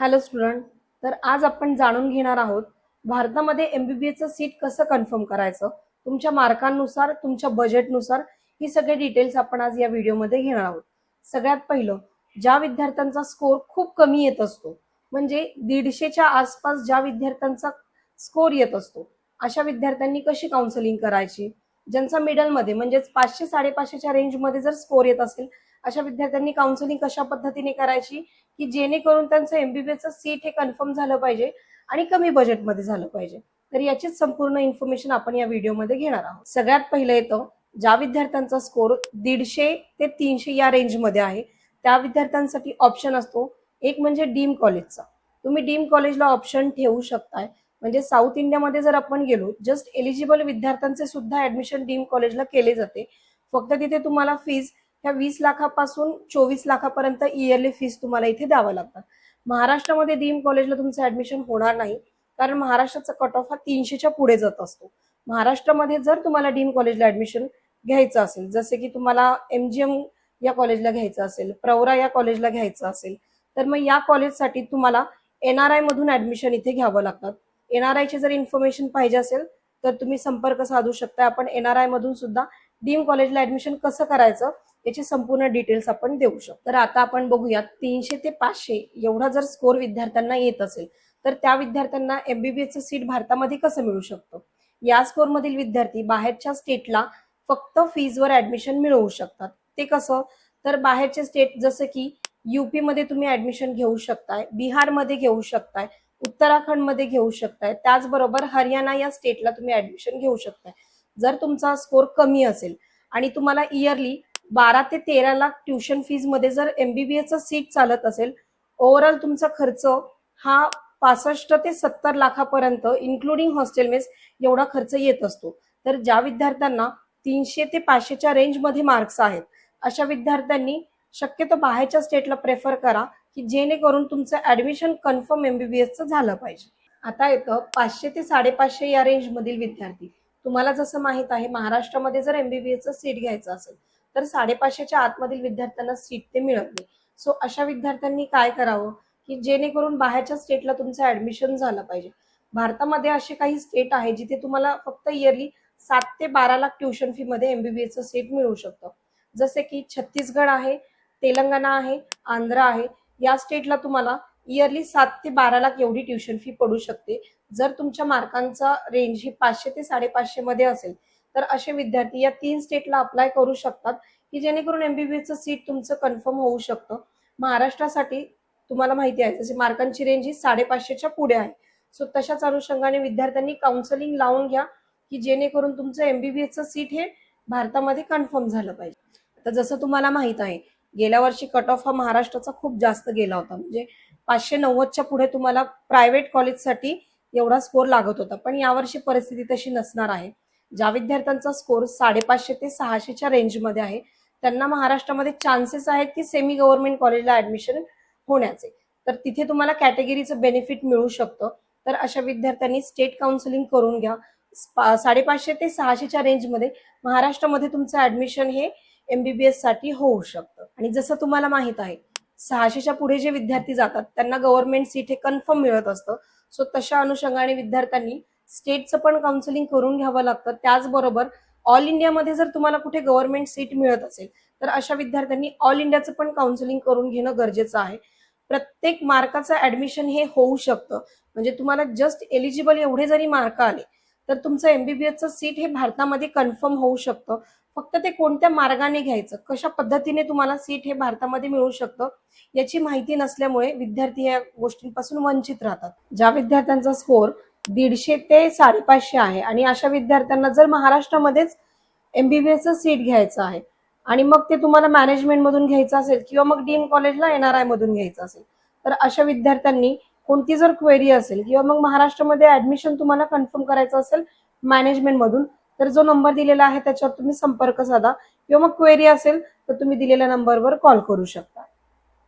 Hello student तर आज आपण जाणून घेणार आहोत भारतामध्ये एमबीबीएसचं सीट कसं कन्फर्म करायचं? तुमच्या मार्कांनुसार तुमच्या बजेटनुसार ही सगळे डिटेल्स आपण आज या व्हिडिओमध्ये घेणार आहोत. सगळ्यात पहिलं ज्या विद्यार्थ्यांचा स्कोर खूप कमी येत असतो म्हणजे दीडशेच्या आसपास ज्या विद्यार्थ्यांचा स्कोर येत असतो अशा विद्यार्थ्यांनी कशी काउन्सिलिंग करायची? ज्यांचा मिडलमध्ये म्हणजेच पाचशे साडेपाचशेच्या रेंजमध्ये जर स्कोर येत असेल अशा विद्यार्थ्यांनी काउन्सिलिंग कशा पद्धतीने करायची? की जेणेकरून त्यांचं एमबीबीएसचं सीट हे कन्फर्म झालं पाहिजे आणि कमी बजेटमध्ये झालं पाहिजे. तर याचीच संपूर्ण इन्फॉर्मेशन आपण या व्हिडिओमध्ये घेणार आहोत. सगळ्यात पहिलं येतं ज्या विद्यार्थ्यांचा स्कोर दीडशे ते तीनशे या रेंजमध्ये आहे त्या विद्यार्थ्यांसाठी ऑप्शन असतो. एक म्हणजे डीम कॉलेजचा. तुम्ही डीम कॉलेजला ऑप्शन ठेवू शकताय. म्हणजे साऊथ इंडियामध्ये जर आपण गेलो जस्ट एलिजिबल विद्यार्थ्यांचे सुद्धा ऍडमिशन डीम कॉलेजला केले जाते. फक्त तिथे तुम्हाला फीज ह्या वीस लाखापासून चोवीस लाखापर्यंत इयरली फीस तुम्हाला इथे द्यावं लागतात. महाराष्ट्रामध्ये डीम कॉलेजला तुमचं ऍडमिशन होणार नाही कारण महाराष्ट्राचा कट ऑफ हा तीनशेच्या पुढे जात असतो. महाराष्ट्रामध्ये जर तुम्हाला डीम कॉलेजला ऍडमिशन घ्यायचं असेल जसे की तुम्हाला एमजीएम या कॉलेजला घ्यायचं असेल प्रवरा या कॉलेजला घ्यायचं असेल तर मग या कॉलेजसाठी तुम्हाला एनआरआय मधून ऍडमिशन इथे घ्यावं लागतात. एनआरआयचे जर इन्फॉर्मेशन पाहिजे असेल तर तुम्ही संपर्क साधू शकता. आपण एनआरआय मधून सुद्धा डीम कॉलेजला ऍडमिशन कसं करायचं याची संपूर्ण डिटेल्स आपण देऊ शकतो. तर आता आपण बघूया तीनशे ते पाचशे एवढा जर स्कोर विद्यार्थ्यांना येत असेल तर त्या विद्यार्थ्यांना एमबीबीएसचं सीट भारतामध्ये कसं मिळू शकतं? या स्कोर मधील विद्यार्थी बाहेरच्या स्टेटला फक्त फीजवर ऍडमिशन मिळवू शकतात. ते कसं? तर बाहेरचे स्टेट जसं की युपी मध्ये तुम्ही ऍडमिशन घेऊ शकताय बिहारमध्ये घेऊ शकताय उत्तराखंडमध्ये घेऊ शकताय त्याचबरोबर हरियाणा या स्टेटला तुम्ही ऍडमिशन घेऊ शकताय. जर तुमचा स्कोर कमी असेल आणि तुम्हाला इयरली बारा ते तेरा लाख ट्युशन फीजमध्ये जर एमबीबीएसचं सीट चालत असेल ओव्हरऑल तुमचा खर्च हा पासष्ट ते सत्तर लाखापर्यंत इन्क्लुडिंग हॉस्टेल मेस एवढा खर्च येत असतो. तर ज्या विद्यार्थ्यांना तीनशे ते पाचशेच्या रेंजमध्ये मार्क्स आहेत अशा विद्यार्थ्यांनी शक्यतो बाहेरच्या स्टेटला प्रेफर करा की जेणेकरून तुमचं ऍडमिशन कन्फर्म एमबीबीएसचं झालं पाहिजे. आता येतं पाचशे ते साडेपाचशे या रेंजमधील विद्यार्थी. तुम्हाला जसं माहीत आहे महाराष्ट्रामध्ये जर एमबीबीएसचं सीट घ्यायचं असेल तर साडेपाचशेच्या आतमधील विद्यार्थ्यांना सीट ते मिळत नाही. सो अशा विद्यार्थ्यांनी काय करावं? की जेणेकरून बाहेरच्या स्टेटला तुमचं ऍडमिशन झालं पाहिजे. भारतामध्ये असे काही स्टेट आहे जिथे तुम्हाला फक्त इयरली सात ते बारा लाख ट्युशन फी मध्ये एमबीबीएसचं सीट मिळू शकतं. जसे की छत्तीसगड आहे तेलंगणा आहे आंध्र आहे. या स्टेटला तुम्हाला इयरली सात ते बारा लाख एवढी ट्युशन फी पडू शकते. जर तुमच्या मार्कांचा रेंज ही पाचशे ते साडेपाचशे मध्ये असेल तर असे विद्यार्थी या तीन स्टेटला अप्लाय करू शकतात की जेणेकरून एमबीबीएसचं सीट तुमचं कन्फर्म होऊ शकतं. महाराष्ट्रासाठी तुम्हाला माहिती आहे जसे मार्कांची रेंज ही साडेपाचशेच्या पुढे आहे. सो तशाच अनुषंगाने विद्यार्थ्यांनी काउन्सिलिंग लावून घ्या की जेणेकरून तुमचं एमबीबीएसचं सीट हे भारतामध्ये कन्फर्म झालं पाहिजे. आता जसं तुम्हाला माहीत आहे गेल्या वर्षी कट ऑफ हा महाराष्ट्राचा खूप जास्त गेला होता. म्हणजे पाचशे नव्वदच्या पुढे तुम्हाला प्रायव्हेट कॉलेजसाठी एवढा स्कोर लागत होता. पण यावर्षी परिस्थिती तशी नसणार आहे. ज्या विद्यार्थ्यांचा स्कोर साडेपाचशे ते सहाशेच्या रेंजमध्ये आहे त्यांना महाराष्ट्रामध्ये चान्सेस आहेत की सेमी गव्हर्नमेंट कॉलेजला ऍडमिशन होण्याचे. तर तिथे तुम्हाला कॅटेगरीचं बेनिफिट मिळू शकतं. तर अशा विद्यार्थ्यांनी स्टेट काउन्सिलिंग करून घ्या. साडेपाचशे ते सहाशेच्या रेंजमध्ये महाराष्ट्रामध्ये तुमचं ऍडमिशन हे एमबीबीएससाठी होऊ शकतं. आणि जसं तुम्हाला माहीत आहे सहाशेच्या पुढे जे विद्यार्थी जातात त्यांना गव्हर्नमेंट सीट हे कन्फर्म मिळत असतं. सो तशा अनुषंगाने विद्यार्थ्यांनी स्टेटचं पण काउन्सिलिंग करून घ्यावं लागतं. त्याचबरोबर ऑल इंडियामध्ये जर तुम्हाला कुठे गव्हर्नमेंट सीट मिळत असेल तर अशा विद्यार्थ्यांनी ऑल इंडियाचं पण काउन्सिलिंग करून घेणं गरजेचं आहे. प्रत्येक मार्काचं ऍडमिशन हे होऊ शकतं. म्हणजे तुम्हाला जस्ट एलिजिबल एवढे जरी मार्क आले तर तुमचं एमबीबीएसचं सीट हे भारतामध्ये कन्फर्म होऊ शकतं. फक्त ते कोणत्या मार्गाने घ्यायचं कशा पद्धतीने तुम्हाला सीट हे भारतामध्ये मिळू शकतं याची माहिती नसल्यामुळे विद्यार्थी या गोष्टींपासून वंचित राहतात. ज्या विद्यार्थ्यांचा स्कोर दीडशे ते साडेपाचशे आहे. आणि अशा विद्यार्थ्यांना जर महाराष्ट्रामध्येच एमबीबीएसचं सीट घ्यायचं आहे आणि मग ते तुम्हाला मॅनेजमेंट मधून घ्यायचं असेल किंवा मग डीन कॉलेजला एन आर आय मधून घ्यायचं असेल तर अशा विद्यार्थ्यांनी कोणती जर क्वेरी असेल किंवा मग महाराष्ट्रामध्ये ऍडमिशन तुम्हाला कन्फर्म करायचं असेल मॅनेजमेंट मधून तर जो नंबर दिलेला आहे त्याच्यावर तुम्ही संपर्क साधा. किंवा मग क्वेरी असेल तर तुम्ही दिलेल्या नंबरवर कॉल करू शकता.